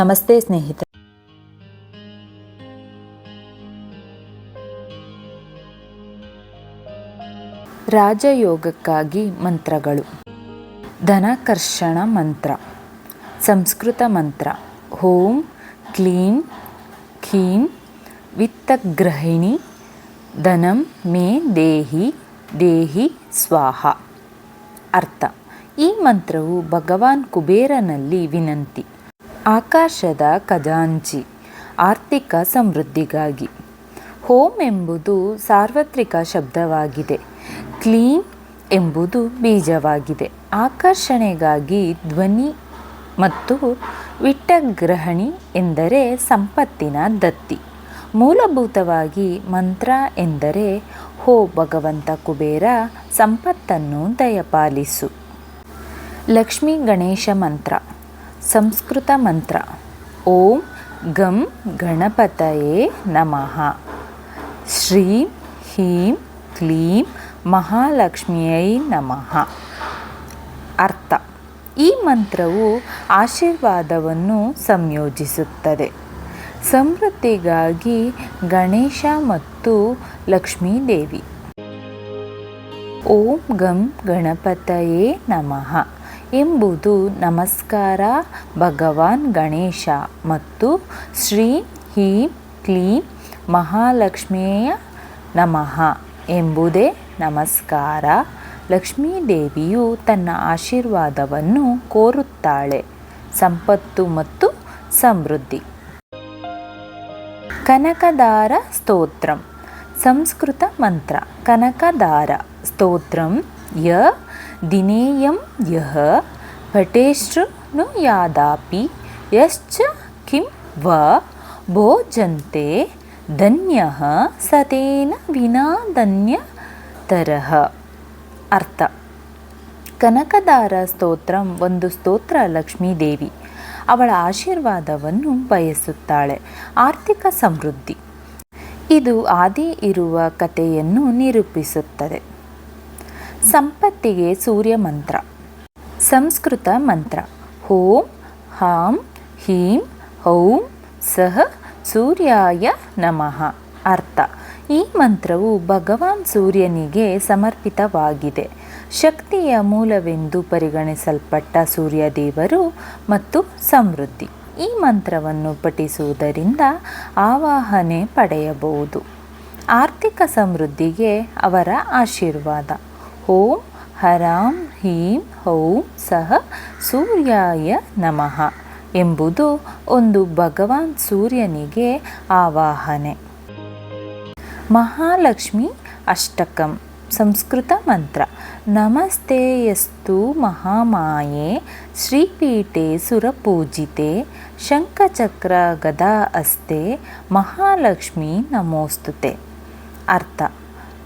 ನಮಸ್ತೆ ಸ್ನೇಹಿತರೆ. ರಾಜಯೋಗಕ್ಕಾಗಿ ಮಂತ್ರಗಳು. ಧನಕರ್ಷಣ ಮಂತ್ರ. ಸಂಸ್ಕೃತ ಮಂತ್ರ. ಓಂ, ಕ್ಲೀಂ, ಖೀಂ, ವಿತ್ತಗ್ರಹಿಣಿ, ಧನಂ ಮೇ ದೇಹಿ ದೇಹಿ ಸ್ವಾಹ. ಅರ್ಥ. ಈ ಮಂತ್ರವು ಭಗವಾನ್ ಕುಬೇರನಲ್ಲಿ ವಿನಂತಿ. ಆಕಾಶದ ಖಜಾಂಚಿ, ಆರ್ಥಿಕ ಸಮೃದ್ಧಿಗಾಗಿ. ಹೋಮ್ ಎಂಬುದು ಸಾರ್ವತ್ರಿಕ ಶಬ್ದವಾಗಿದೆ. ಕ್ಲೀನ್ ಎಂಬುದು ಬೀಜವಾಗಿದೆ. ಆಕರ್ಷಣೆಗಾಗಿ ಧ್ವನಿ ಮತ್ತು ವಿಟ್ಟಗ್ರಹಣಿ ಎಂದರೆ ಸಂಪತ್ತಿನ ದತ್ತಿ. ಮೂಲಭೂತವಾಗಿ ಮಂತ್ರ ಎಂದರೆ, ಹೋ ಭಗವಂತ ಕುಬೇರ, ಸಂಪತ್ತನ್ನು ದಯಪಾಲಿಸು. ಲಕ್ಷ್ಮೀ ಗಣೇಶ ಮಂತ್ರ. ಸಂಸ್ಕೃತ ಮಂತ್ರ. ಓಂ ಗಂ ಗಣಪತಯೇ ನಮಃ. ಶ್ರೀಂ ಹೀಂ ಕ್ಲೀಂ ಮಹಾಲಕ್ಷ್ಮಿಯೈ ನಮಃ. ಅರ್ಥ. ಈ ಮಂತ್ರವು ಆಶೀರ್ವಾದವನ್ನು ಸಂಯೋಜಿಸುತ್ತದೆ. ಸಮೃದ್ಧಿಗಾಗಿ ಗಣೇಶ ಮತ್ತು ಲಕ್ಷ್ಮೀದೇವಿ. ಓಂ ಗಂ ಗಣಪತಯೇ ನಮಃ. ಎಂಬುದು ನಮಸ್ಕಾರ, ಭಗವಾನ್ ಗಣೇಶ ಮತ್ತು ಶ್ರೀ ಹೀಂ ಕ್ಲೀಂ ಮಹಾಲಕ್ಷ್ಮಿಯ ನಮಃ ಎಂಬುದೇ ನಮಸ್ಕಾರ. ಲಕ್ಷ್ಮೀದೇವಿಯು ತನ್ನ ಆಶೀರ್ವಾದವನ್ನು ಕೋರುತ್ತಾಳೆ, ಸಂಪತ್ತು ಮತ್ತು ಸಮೃದ್ಧಿ. ಕನಕದಾರ ಸ್ತೋತ್ರಂ. ಸಂಸ್ಕೃತ ಮಂತ್ರ ಕನಕದಾರ ಸ್ತೋತ್ರಂ ಯ ದಿನೇಯಂ ಯಃ ಪಟೇಶ್ರು ಯಾದಾಪಿ ಯಶ್ಚ ಕಿಂ ವ ಭೋಜಂತೆ ಧನ್ಯ ಸತೇನ ವಿನಾ ಧನ್ಯ ಧನ್ಯತರಃ ಅರ್ಥ ಕನಕದಾರ ಸ್ತೋತ್ರಂ ಒಂದು ಸ್ತೋತ್ರ ಲಕ್ಷ್ಮೀದೇವಿ. ಅವಳ ಆಶೀರ್ವಾದವನ್ನು ಬಯಸುತ್ತಾಳೆ. ಆರ್ಥಿಕ ಸಮೃದ್ಧಿ. ಇದು ಆದಿ ಇರುವ ಕಥೆಯನ್ನು ನಿರೂಪಿಸುತ್ತದೆ. ಸಂಪತ್ತಿಗೆ ಸೂರ್ಯ ಮಂತ್ರ. ಸಂಸ್ಕೃತ ಮಂತ್ರ. ಓಂ, ಹಾಂ, ಹೀಂ, ಹೌಂ, ಸಹ, ಸೂರ್ಯಾಯ, ನಮಃ. ಅರ್ಥ. ಈ ಮಂತ್ರವು ಭಗವಾನ್ ಸೂರ್ಯನಿಗೆ ಸಮರ್ಪಿತವಾಗಿದೆ. ಶಕ್ತಿಯ ಮೂಲವೆಂದು ಪರಿಗಣಿಸಲ್ಪಟ್ಟ ಸೂರ್ಯ ದೇವರು ಮತ್ತು ಸಮೃದ್ಧಿ. ಈ ಮಂತ್ರವನ್ನು ಪಠಿಸುವುದರಿಂದ ಆವಾಹನೆ ಪಡೆಯಬಹುದು. ಆರ್ಥಿಕ ಸಮೃದ್ಧಿಗೆ ಅವರ ಆಶೀರ್ವಾದ. ಓಂ ಹರಾಂ ಹೀಂ ಹೌಂ ಸಹ ಸೂರ್ಯಾಯ ನಮಃ ಎಂಬುದು ಒಂದು ಭಗವಾನ್ ಸೂರ್ಯನಿಗೆ ಆವಾಹನೆ. ಮಹಾಲಕ್ಷ್ಮಿ ಅಷ್ಟಕಂ ಸಂಸ್ಕೃತ ಮಂತ್ರ. ನಮಸ್ತೆಯಸ್ತು ಮಹಾಮಾಯೆ ಶ್ರೀಪೀಠೆ ಸುರಪೂಜಿತೆ ಶಂಖಚಕ್ರ ಗದಾ ಅಸ್ತೆ ಮಹಾಲಕ್ಷ್ಮಿ ನಮೋಸ್ತುತೆ. ಅರ್ಥ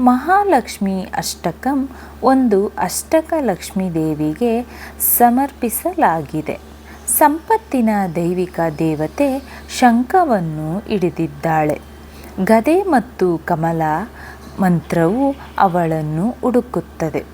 ಮಹಾಲಕ್ಷ್ಮಿ ಅಷ್ಟಕಂ ಒಂದು ಅಷ್ಟಕ ಲಕ್ಷ್ಮೀ ದೇವಿಗೆ ಸಮರ್ಪಿಸಲಾಗಿದೆ. ಸಂಪತ್ತಿನ ದೈವಿಕ ದೇವತೆ ಶಂಖವನ್ನು ಹಿಡಿದಿದ್ದಾಳೆ. ಗದೆ ಮತ್ತು ಕಮಲ ಮಂತ್ರವು ಅವಳನ್ನು ಹುಡುಕುತ್ತದೆ.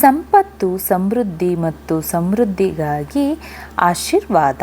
ಸಂಪತ್ತು, ಸಮೃದ್ಧಿ ಮತ್ತು ಸಮೃದ್ಧಿಗಾಗಿ ಆಶೀರ್ವಾದ.